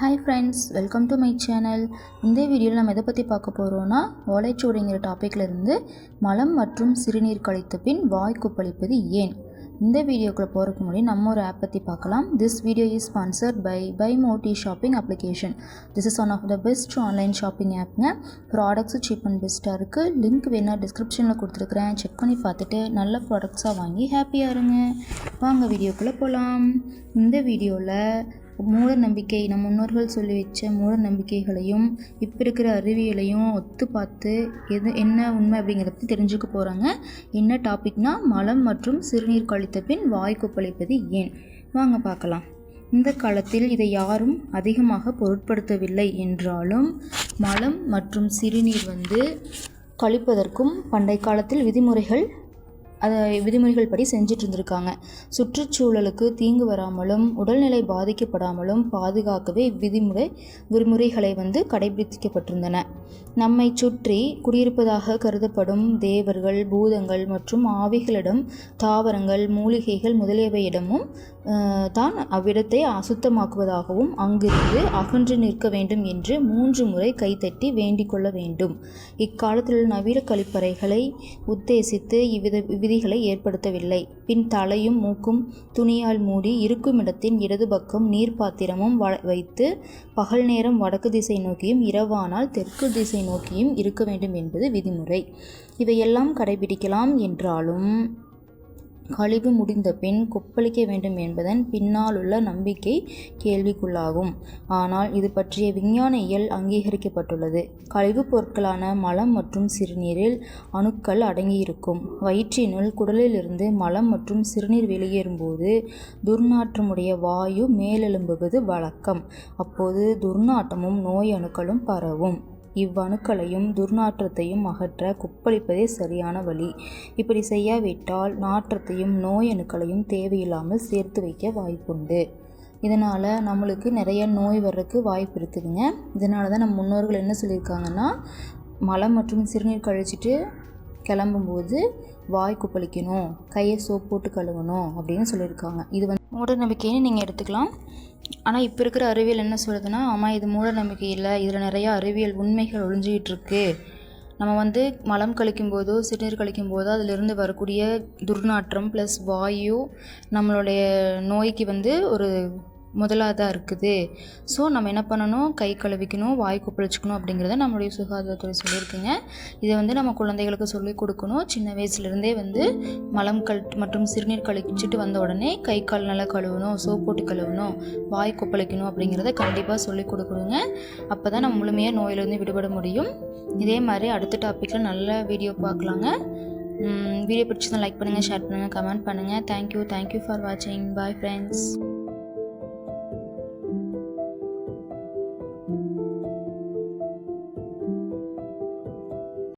Hi friends welcome to my channel இந்த வீடியோவில் நம்ம எதை பற்றி பார்க்க போகிறோன்னா ஓலைச்சுவடிங்கிற டாப்பிக்லேருந்து மலம் மற்றும் சிறுநீர் கழித்த பின் வாய் குப்பளிப்பது ஏன்? இந்த வீடியோக்குள்ளே போகிறதுக்கு முன்னாடி நம்ம ஒரு ஆப் பற்றி பார்க்கலாம். This video is sponsored by by Moti shopping application this is one of the best online shopping ஆப்ங்க ப்ராடக்ட்ஸும் சீப் அண்ட் பெஸ்ட்டாக இருக்குது லிங்க் வேணால் டிஸ்கிரிப்ஷனில் கொடுத்துருக்குறேன். செக் பண்ணி பார்த்துட்டு நல்ல ப்ராடக்ட்ஸாக வாங்கி ஹாப்பியாக இருங்க. வாங்க வீடியோக்குள்ளே போகலாம் இந்த வீடியோவில் மூட நம்பிக்கை நம் முன்னோர்கள் சொல்லி வச்ச மூட நம்பிக்கைகளையும் இப்போ இருக்கிற அறிவியலையும் ஒத்து பார்த்து எது என்ன உண்மை அப்படிங்கிறத பற்றி தெரிஞ்சுக்க போகிறாங்க என்ன டாபிக்னா மலம் மற்றும் சிறுநீர் கழித்த பின் வாய் கொப்பளிப்பது ஏன்? வாங்க பார்க்கலாம். இந்த காலத்தில் இதை யாரும் அதிகமாக பொருட்படுத்தவில்லை என்றாலும் மலம் மற்றும் சிறுநீர் வந்து கழிப்பதற்கும் பண்டை காலத்தில் விதிமுறைகள் அதை விதிமுறைகள் படி செஞ்சிட்டு இருந்திருக்காங்க சுற்றுச்சூழலுக்கு தீங்கு வராமலும் உடல்நிலை பாதிக்கப்படாமலும் பாதுகாக்கவே இவ்விதிமுறை விதிமுறைகளை வந்து கடைபிடிக்கப்பட்டிருந்தன. நம்மை சுற்றி குடியிருப்பதாக கருதப்படும் தேவர்கள் பூதங்கள் மற்றும் ஆவிகளிடம் தாவரங்கள் மூலிகைகள் முதலியவையிடமும் தான் அவ்விடத்தை அசுத்தமாக்குவதாகவும் அங்கிருந்து அகன்று நிற்க வேண்டும் என்று மூன்று முறை கைத்தட்டி வேண்டிக் கொள்ள வேண்டும். இக்காலத்தில் உள்ள நவீன கழிப்பறைகளை உத்தேசித்து இவ்வித விதிகளை ஏற்படுத்தவில்லை. பின் தலையும் மூக்கும் துணியால் மூடி இருக்கும் இடத்தின் இடது பக்கம் நீர் பாத்திரமும் வ- வைத்து பகல் நேரம் வடக்கு திசை நோக்கியும் இரவானால் தெற்கு திசை நோக்கியும் இருக்க வேண்டும் என்பது விதிமுறை. இவையெல்லாம் கடைபிடிக்கலாம் என்றாலும் கழிவு முடிந்த பின் கொப்பளிக்க வேண்டும் என்பதன் பின்னாலுள்ள நம்பிக்கை கேள்விக்குள்ளாகும். ஆனால் இது பற்றிய விஞ்ஞான இயல் அங்கீகரிக்கப்பட்டுள்ளது. கழிவுப் பொருட்களான மலம் மற்றும் சிறுநீரில் அணுக்கள் அடங்கியிருக்கும். வயிற்றினுள் குடலிலிருந்து மலம் மற்றும் சிறுநீர் வெளியேறும்போது துர்நாற்றமுடைய வாயு மேலெழும்புவது வழக்கம். அப்போது துர்நாற்றமும் நோய் அணுக்களும் பரவும். இவ்வணுக்களையும் துர்நாற்றத்தையும் அகற்ற கொப்பளிப்பதே சரியான வழி. இப்படி செய்யாவிட்டால் நாற்றத்தையும் நோய் அணுக்களையும் தேவையில்லாமல் சேர்த்து வைக்க வாய்ப்புண்டு. இதனால் நம்மளுக்கு நிறைய நோய் வர்றதுக்கு வாய்ப்பு இருக்குதுங்க. இதனால தான் நம்ம முன்னோர்கள் என்ன சொல்லியிருக்காங்கன்னா மலம் மற்றும் சிறுநீர் கழிச்சிட்டு கிளம்பும்போது வாய் கொப்பளிக்கணும் கையை சோப் போட்டு கழுவணும் அப்படின்னு சொல்லியிருக்காங்க. இது வந்து மூடநம்பிக்கைன்னு நீங்கள் எடுத்துக்கலாம். ஆனால் இப்போ இருக்கிற அறிவியல் என்ன சொல்லுதுன்னா ஆமாம் இது மூடநம்பிக்கை இல்லை. இதில் நிறையா அறிவியல் உண்மைகள் ஒழிஞ்சிக்கிட்டு இருக்கு. நம்ம வந்து மலம் கழிக்கும் போதோ சிறுநீர் கழிக்கும் போதோ அதிலிருந்து வரக்கூடிய துர்நாற்றம் ப்ளஸ் வாயு நம்மளுடைய நோய்க்கு வந்து ஒரு முதலாக இருக்குது. ஸோ நம்ம என்ன பண்ணணும்? கை கழுவிக்கணும் வாய் கொப்பளிச்சுக்கணும் அப்படிங்கிறத நம்மளுடைய சுகாதாரத்துறை சொல்லியிருக்குங்க. இதை வந்து நம்ம குழந்தைகளுக்கு சொல்லிக் கொடுக்கணும். சின்ன வயசுலேருந்தே வந்து மலம் கல் மற்றும் சிறுநீர் கழிச்சிட்டு வந்த உடனே கை கால் நல்லா கழுவணும் சோப் போட்டு கழுவணும் வாய் கொப்பளிக்கணும் அப்படிங்கிறத கண்டிப்பாக சொல்லிக் கொடுக்கணுங்க. அப்போ தான் நம்ம முழுமையாக நோயிலிருந்து விடுபட முடியும். இதே மாதிரி அடுத்த டாப்பிக்கில் நல்ல வீடியோ பார்க்கலாங்க. வீடியோ பிடிச்சதான் லைக் பண்ணுங்கள் ஷேர் பண்ணுங்கள் கமெண்ட் பண்ணுங்கள் thank you thank you for வாட்சிங் பாய் ஃப்ரெண்ட்ஸ்